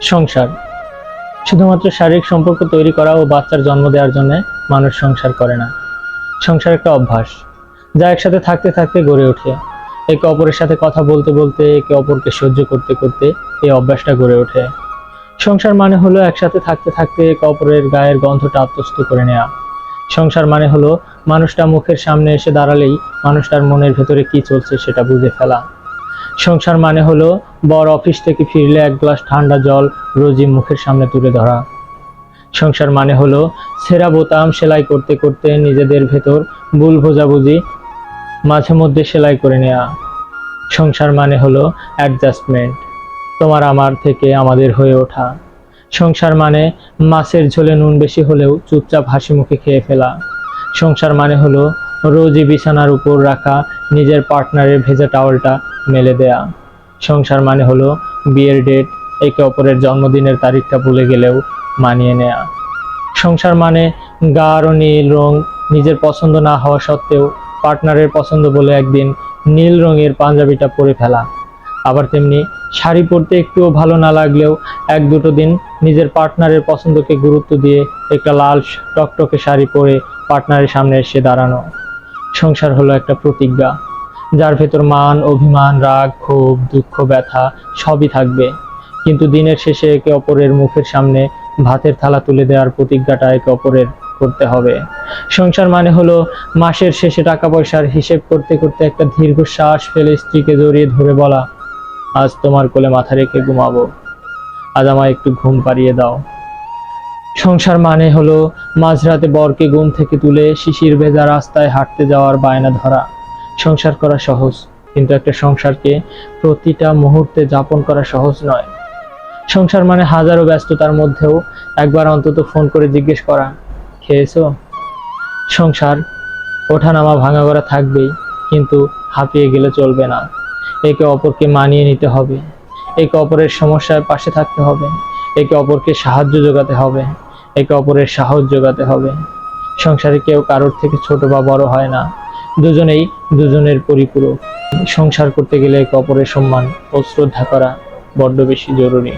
সংসার। শুধুমাত্র শারীরিক সম্পর্ক তৈরি করা ও বাচ্চার জন্ম দেওয়ার জন্য মানুষ সংসার করে না। সংসার একটা অভ্যাস, যা একসাথে থাকতে থাকতে গড়ে ওঠে। একে অপরের সাথে কথা বলতে বলতে, একে অপরকে সহ্য করতে করতে এই অভ্যাসটা গড়ে ওঠে। সংসার মানে হলো একসাথে থাকতে থাকতে একে অপরের গায়ের গন্ধটা আত্মস্থ করে নেওয়া সংসার মানে হলো মানুষটা মুখের সামনে এসে দাঁড়ালেই মানুষটার মনের ভেতরে কি চলছে সেটা বুঝে ফেলা। সংসার মানে হলো বড় অফিস থেকে ফিরলে এক গ্লাস ঠান্ডা জল রোজই মুখের সামনে তুলে ধরা। সংসার মানে হলো ছেঁড়া বোতাম সেলাই করতে করতে নিজেদের ভেতর ভুল বোঝাবুঝি মাঝে মধ্যে সেলাই করে নেওয়া সংসার মানে হলো অ্যাডজাস্টমেন্ট তোমার আমার থেকে আমাদের হয়ে ওঠা। সংসার মানে মাছের ঝোলে নুন বেশি হলেও চুপচাপ হাসি মুখে খেয়ে ফেলা। সংসার মানে হলো রোজই বিছানার উপর রাখা নিজের পার্টনারের ভেজা টাওয়ালটা মেলে দেয়া। সংসার মানে হলো বিয়ের ডেট একে অপরের জন্মদিনের তারিখটা ভুলে গেলেও মানিয়ে নেয়া। সংসার মানে গাঢ় নীল রং নিজের পছন্দ না হওয়া সত্ত্বেও পার্টনারের পছন্দ বলে একদিন নীল রঙের পাঞ্জাবিটা পরে ফেলা। আবার তেমনি শাড়ি পরতে একটুও ভালো না লাগলেও এক দুটো দিন নিজের পার্টনারের পছন্দকে গুরুত্ব দিয়ে একটা লাল টকটকে শাড়ি পরে পার্টনারের সামনে এসে দাঁড়ানো। সংসার হলো একটা প্রতিজ্ঞা। যার ভেতর মান, অভিমান, রাগ, ক্ষোভ, দুঃখ, ব্যথা সবই থাকবে। কিন্তু দিনের শেষে একে অপরের মুখের সামনে ভাতের থালা তুলে দেওয়ার প্রতিজ্ঞাটা একে অপরের করতে হবে। সংসার মানে হলো মাসের শেষে টাকা পয়সার হিসেব করতে করতে একটা দীর্ঘশ্বাস ফেলে স্ত্রীকে জড়িয়ে ধরে বলা, আজ তোমার কোলে মাথা রেখে ঘুমাবো। আজ আমায় একটু ঘুম পাড়িয়ে দাও। সংসার মানে হলো মাঝরাতে বরকে ঘুম থেকে তুলে শিশির ভেজা রাস্তায় হাঁটতে যাওয়ার বায়না ধরা। সংসার করা সহজ, কিন্তু একটা সংসারকে প্রতিটা মুহূর্তে যাপন করা সহজ নয়। সংসার মানে হাজারো ব্যস্ততার মধ্যেও একবার অন্তত ফোন করে জিজ্ঞেস করা, খেয়েছো? সংসার ওঠানামা ভাঙা করা থাকবেই, কিন্তু হাঁপিয়ে গেলে চলবে না। একে অপরকে মানিয়ে নিতে হবে। একে অপরের সমস্যায় পাশে থাকতে হবে। একে অপরকে সাহায্য যোগাতে হবে। একে অপরের সাহস যোগাতে হবে। সংসারে কেউ কারোর থেকে ছোট বা বড় হয় না। দুজনেই দুজনের পরিপূরক সংসার করতে গেলে একে অপরের সম্মান ও শ্রদ্ধা করা বড্ড বেশি জরুরি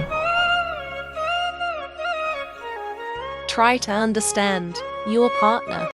Try to understand your partner.